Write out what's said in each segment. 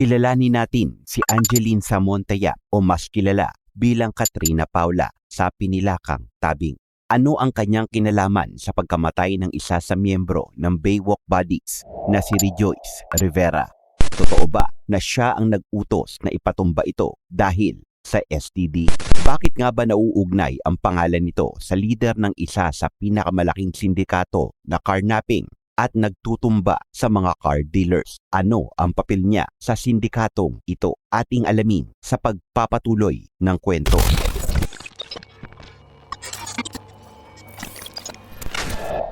Ilalanin natin si Angeline Samontaya o mas kilala bilang Katrina Paula sa Pinilakang Tabing. Ano ang kanyang kinalaman sa pagkamatay ng isa sa miyembro ng Baywalk Buddies na si Rejoice Rivera? Totoo ba na siya ang nag-utos na ipatumba ito dahil sa STD? Bakit nga ba nauugnay ang pangalan nito sa leader ng isa sa pinakamalaking sindikato na carnapping at nagtutumba sa mga car dealers. Ano ang papel niya sa sindikatong ito? Ating alamin sa pagpapatuloy ng kwento.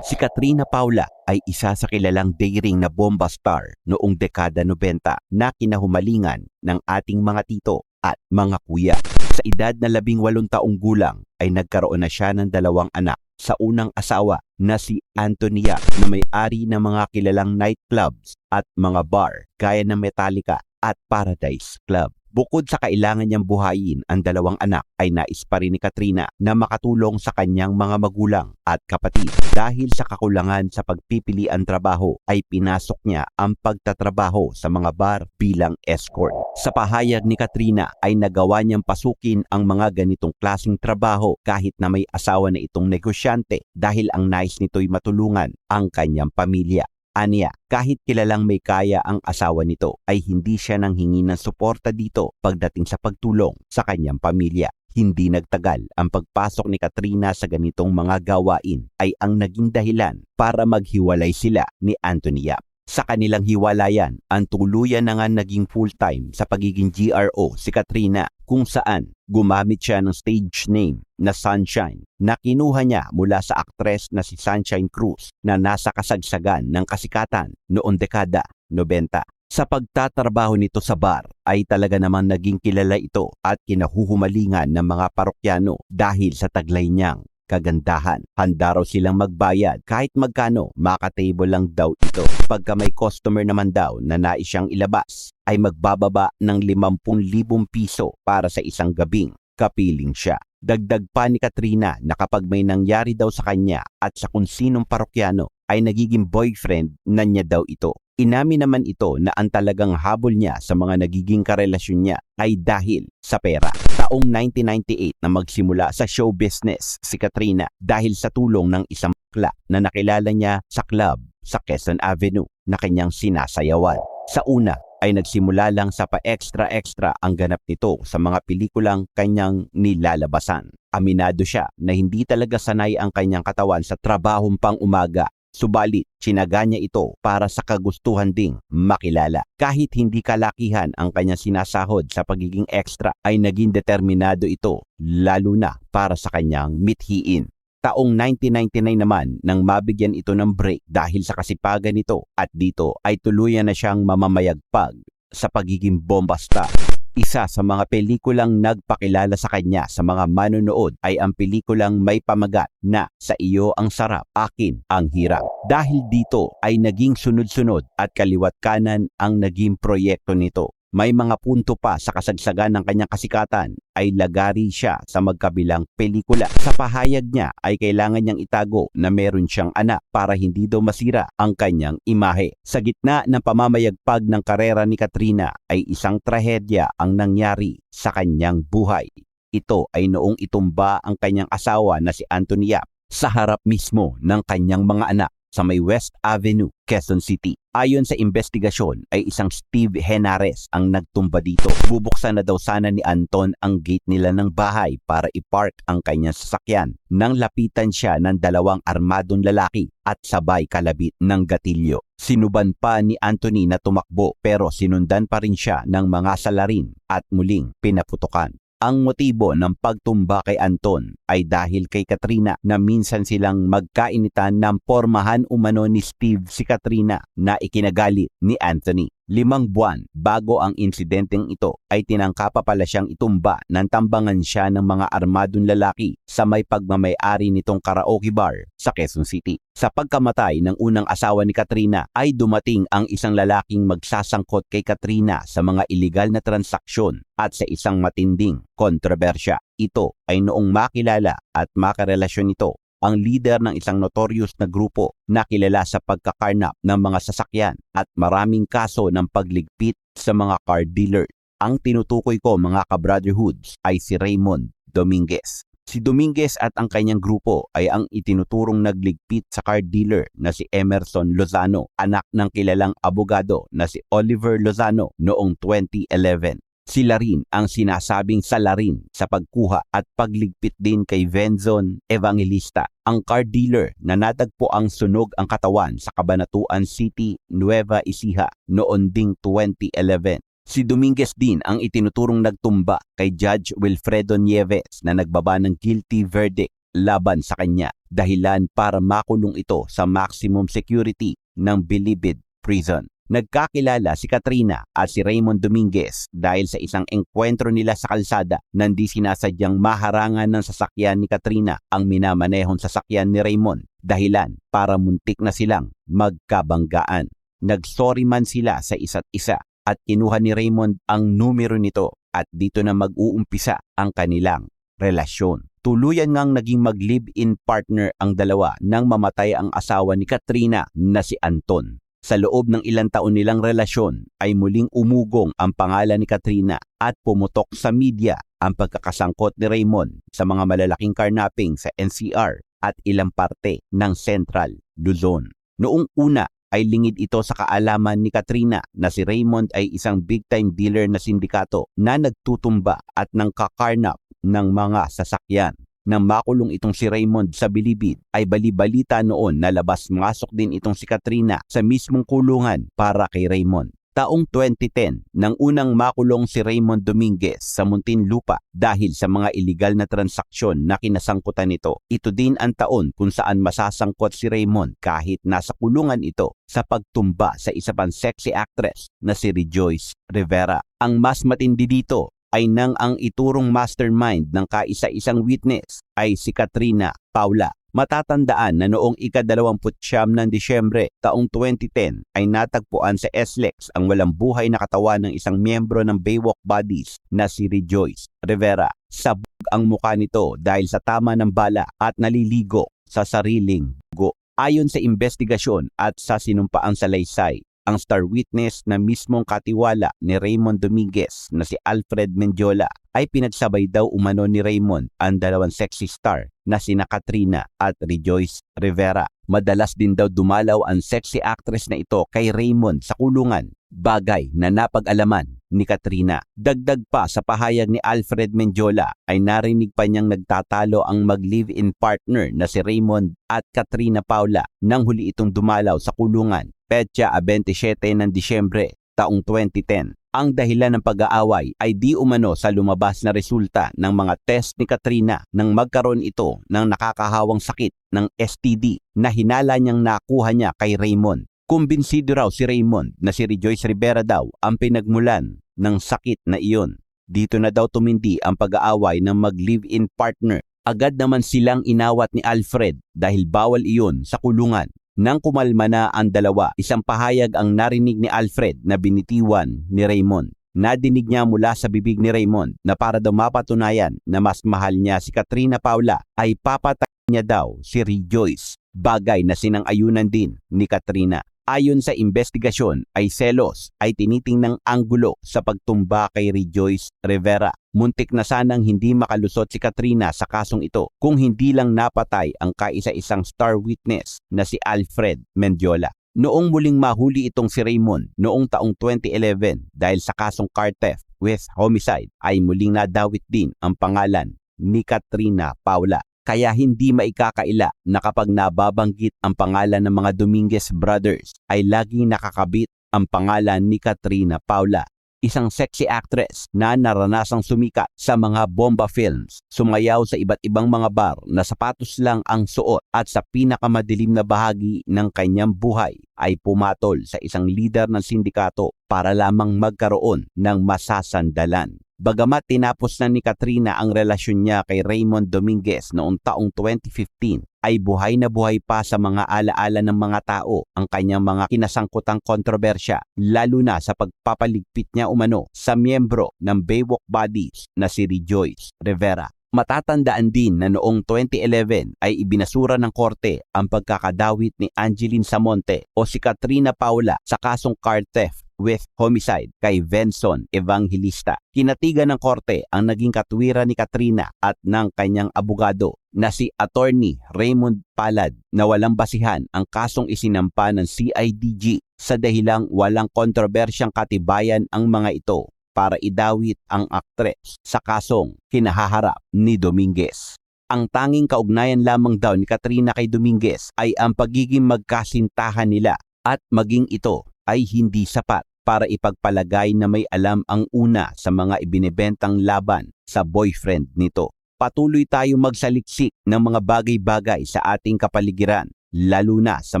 Si Katrina Paula ay isa sa kilalang daring na bomba star noong dekada 90 na kinahumalingan ng ating mga tito at mga kuya. Sa edad na labing walong taong gulang ay nagkaroon na siya ng dalawang anak sa unang asawa na si Antonia na may-ari ng mga kilalang nightclubs at mga bar gaya ng Metallica at Paradise Club. Bukod sa kailangan niyang buhayin ang dalawang anak ay nais pa rin ni Katrina na makatulong sa kanyang mga magulang at kapatid. Dahil sa kakulangan sa pagpipili ang trabaho ay pinasok niya ang pagtatrabaho sa mga bar bilang escort. Sa pahayag ni Katrina ay nagawa niyang pasukin ang mga ganitong klasing trabaho kahit na may asawa na itong negosyante dahil ang nais nito'y matulungan ang kanyang pamilya. Aniya, kahit kilalang may kaya ang asawa nito, ay hindi siya nang hingi ng suporta dito pagdating sa pagtulong sa kanyang pamilya. Hindi nagtagal ang pagpasok ni Katrina sa ganitong mga gawain ay ang naging dahilan para maghiwalay sila ni Anthony Yap. Sa kanilang hiwalayan, ang tuluyan na nga naging full-time sa pagiging GRO si Katrina kung saan gumamit siya ng stage name na Sunshine na kinuha niya mula sa aktres na si Sunshine Cruz na nasa kasagsagan ng kasikatan noong dekada 90. Sa pagtatrabaho nito sa bar ay talaga naman naging kilala ito at kinahuhumalingan ng mga parokyano dahil sa taglay niyang kagandahan. Handa raw silang magbayad kahit magkano makatable lang daw ito. Pagka may customer naman daw na nais siyang ilabas ay magbababa ng 50,000 piso para sa isang gabing kapiling siya. Dagdag pa ni Katrina na kapag may nangyari daw sa kanya at sa kung sinong parokyano ay nagiging boyfriend na niya daw ito. Inamin naman ito na ang talagang habol niya sa mga nagiging karelasyon niya ay dahil sa pera. Taong 1998 na magsimula sa show business si Katrina dahil sa tulong ng isang bakla na nakilala niya sa club sa Quezon Avenue na kanyang sinasayawan. Sa una ay nagsimula lang sa pa-extra-extra ang ganap nito sa mga pelikulang kanyang nilalabasan. Aminado siya na hindi talaga sanay ang kanyang katawan sa trabahong pang umaga Subalit, sinaga niya ito para sa kagustuhan ding makilala. Kahit hindi kalakihan ang kanyang sinasahod sa pagiging extra ay naging determinado ito lalo na para sa kanyang mithiin. Taong 1999 naman nang mabigyan ito ng break dahil sa kasipagan nito at dito ay tuluyan na siyang mamamayagpag sa pagiging bomba star. Isa sa mga pelikulang nagpakilala sa kanya sa mga manonood ay ang pelikulang may pamagat na Sa iyo ang sarap, akin ang hirap. Dahil dito ay naging sunod-sunod at kaliwat kanan ang naging proyekto nito may mga punto pa sa kasagsagan ng kanyang kasikatan ay lagari siya sa magkabilang pelikula. Sa pahayag niya ay kailangan niyang itago na meron siyang anak para hindi daw masira ang kanyang imahe. Sa gitna ng pamamayagpag ng karera ni Katrina ay isang trahedya ang nangyari sa kanyang buhay. Ito ay noong itumba ang kanyang asawa na si Anthony Yap sa harap mismo ng kanyang mga anak sa may West Avenue, Quezon City. Ayon sa investigasyon ay isang Steve Henares ang nagtumba dito. Bubuksan na daw sana ni Anton ang gate nila ng bahay para i-park ang kanyang sasakyan nang lapitan siya ng dalawang armadong lalaki at sabay kalabit ng gatilyo. Sinuban pa ni Anthony na tumakbo pero sinundan pa rin siya ng mga salarin at muling pinaputukan. Ang motibo ng pagtumba kay Anton ay dahil kay Katrina na minsan silang magkainitan ng pormahan umano ni Steve si Katrina na ikinagalit ni Anthony. Limang buwan bago ang insidenteng ito ay tinangka pa pala siyang itumba ng tambangan siya ng mga armadong lalaki sa may pagmamayari nitong karaoke bar sa Quezon City. Sa pagkamatay ng unang asawa ni Katrina ay dumating ang isang lalaking magsasangkot kay Katrina sa mga ilegal na transaksyon at sa isang matinding kontrobersya. Ito ay noong makilala at makarelasyon ito ang leader ng isang notorious na grupo na kilala sa pagkakarnap ng mga sasakyan at maraming kaso ng pagligpit sa mga car dealer. Ang tinutukoy ko mga ka-brotherhoods ay si Raymond Dominguez. Si Dominguez at ang kanyang grupo ay ang itinuturong nagligpit sa car dealer na si Emerson Lozano, anak ng kilalang abogado na si Oliver Lozano noong 2011. Sila rin ang sinasabing salarin sa pagkuha at pagligpit din kay Venzon Evangelista, ang car dealer na natagpo ang sunog ang katawan sa Cabanatuan City, Nueva Ecija noon ding 2011. Si Dominguez din ang itinuturong nagtumba kay Judge Wilfredo Nieves na nagbaba ng guilty verdict laban sa kanya dahilan para makulong ito sa maximum security ng Bilibid Prison. Nagkakilala si Katrina at si Raymond Dominguez dahil sa isang engkwentro nila sa kalsada na hindi sinasadyang maharangan ng sasakyan ni Katrina ang minamanehong sasakyan ni Raymond dahilan para muntik na silang magkabanggaan. Nagsorry man sila sa isa't isa at kinuha ni Raymond ang numero nito at dito na mag-uumpisa ang kanilang relasyon. Tuluyan ngang naging mag-live-in partner ang dalawa nang mamatay ang asawa ni Katrina na si Anton. Sa loob ng ilang taon nilang relasyon ay muling umugong ang pangalan ni Katrina at pumutok sa media ang pagkakasangkot ni Raymond sa mga malalaking carnapping sa NCR at ilang parte ng Central Luzon. Noong una ay lingid ito sa kaalaman ni Katrina na si Raymond ay isang big-time dealer na sindikato na nagtutumba at nang kakarnap ng mga sasakyan. Nang makulong itong si Raymond sa Bilibid ay balibalita noon na labas-masok din itong si Katrina sa mismong kulungan para kay Raymond. Taong 2010 nang unang makulong si Raymond Dominguez sa Muntinlupa dahil sa mga illegal na transaksyon na kinasangkutan nito. Ito din ang taon kung saan masasangkot si Raymond kahit nasa kulungan ito sa pagtumba sa isa pang sexy actress na si Rejoice Rivera. Ang mas matindi dito ay nang ang iturong mastermind ng kaisa-isang witness ay si Katrina Paula Matatandaan na noong ika-29 ng Disyembre taong 2010 ay natagpuan sa SLEX ang walang buhay na katawan ng isang miyembro ng Baywalk Buddies na si Rejoice Rivera. Sabog ang muka nito dahil sa tama ng bala at naliligo sa sariling go. Ayon sa investigasyon at sa sinumpaang salaysay, ang star witness na mismong katiwala ni Raymond Dominguez na si Alfred Mendiola ay pinagsabay daw umano ni Raymond ang dalawang sexy star na sina Katrina at Rejoice Rivera. Madalas din daw dumalaw ang sexy actress na ito kay Raymond sa kulungan, bagay na napag-alaman ni Katrina. Dagdag pa sa pahayag ni Alfred Mendiola ay narinig pa niyang nagtatalo ang mag-live-in partner na si Raymond at Katrina Paula nang huli itong dumalaw sa kulungan petsa 27 ng Disyembre taong 2010. Ang dahilan ng pag-aaway ay di umano sa lumabas na resulta ng mga test ni Katrina nang magkaroon ito ng nakakahawang sakit ng STD na hinala niyang nakuha niya kay Raymond. Kumbinsido raw si Raymond na si Rejoice Rivera daw ang pinagmulan ng sakit na iyon. Dito na daw tumindi ang pag-aaway ng mag-live-in partner. Agad naman silang inawat ni Alfred dahil bawal iyon sa kulungan. Nang kumalma na ang dalawa, isang pahayag ang narinig ni Alfred na binitiwan ni Raymond. Nadinig niya mula sa bibig ni Raymond na para daw mapatunayan na mas mahal niya si Katrina Paula ay papatay niya daw si Rejoice, bagay na sinang-ayunan din ni Katrina. Ayon sa investigasyon ay selos ay tinitingnang anggulo sa pagtumba kay Rejoice Rivera. Muntik na sanang hindi makalusot si Katrina sa kasong ito kung hindi lang napatay ang kaisa-isang star witness na si Alfred Mendiola. Noong muling mahuli itong si Raymond noong taong 2011 dahil sa kasong car theft with homicide ay muling nadawit din ang pangalan ni Katrina Paula. Kaya hindi maikakaila na kapag nababanggit ang pangalan ng mga Dominguez brothers ay laging nakakabit ang pangalan ni Katrina Paula, isang sexy actress na naranasang sumikat sa mga bomba films, sumayaw sa iba't ibang mga bar na sapatos lang ang suot at sa pinakamadilim na bahagi ng kanyang buhay ay pumatol sa isang leader ng sindikato para lamang magkaroon ng masasandalan. Bagamat tinapos na ni Katrina ang relasyon niya kay Raymond Dominguez noong taong 2015, ay buhay na buhay pa sa mga alaala ng mga tao ang kanyang mga kinasangkutang kontrobersya, lalo na sa pagpapaligpit niya umano sa miyembro ng Baywalk Buddies na si Rejoice Rivera. Matatandaan din na noong 2011 ay ibinasura ng korte ang pagkakadawit ni Angeline Samonte o si Katrina Paula sa kasong car theft with homicide kay Venson Evangelista. Kinatigan ng korte ang naging katwiran ni Katrina at ng kanyang abogado na si Attorney Raymond Palad na walang basihan ang kasong isinampa ng CIDG sa dahilang walang kontrobersyang katibayan ang mga ito para idawit ang aktres sa kasong kinahaharap ni Dominguez. Ang tanging kaugnayan lamang daw ni Katrina kay Dominguez ay ang pagiging magkasintahan nila at maging ito ay hindi sapat para ipagpalagay na may alam ang una sa mga ibinebentang laban sa boyfriend nito. Patuloy tayong magsaliksik ng mga bagay-bagay sa ating kapaligiran lalo na sa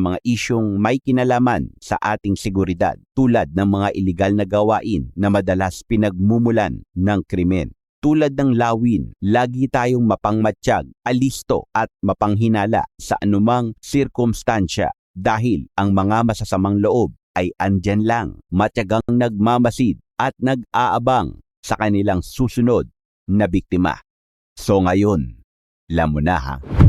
mga isyong may kinalaman sa ating seguridad tulad ng mga ilegal na gawain na madalas pinagmumulan ng krimen. Tulad ng lawin, lagi tayong mapangmatsyag, alisto at mapanghinala sa anumang sirkumstansya dahil ang mga masasamang loob ay andyan lang, matyagang nagmamasid at nag-aabang sa kanilang susunod na biktima. So ngayon, alam mo na ha.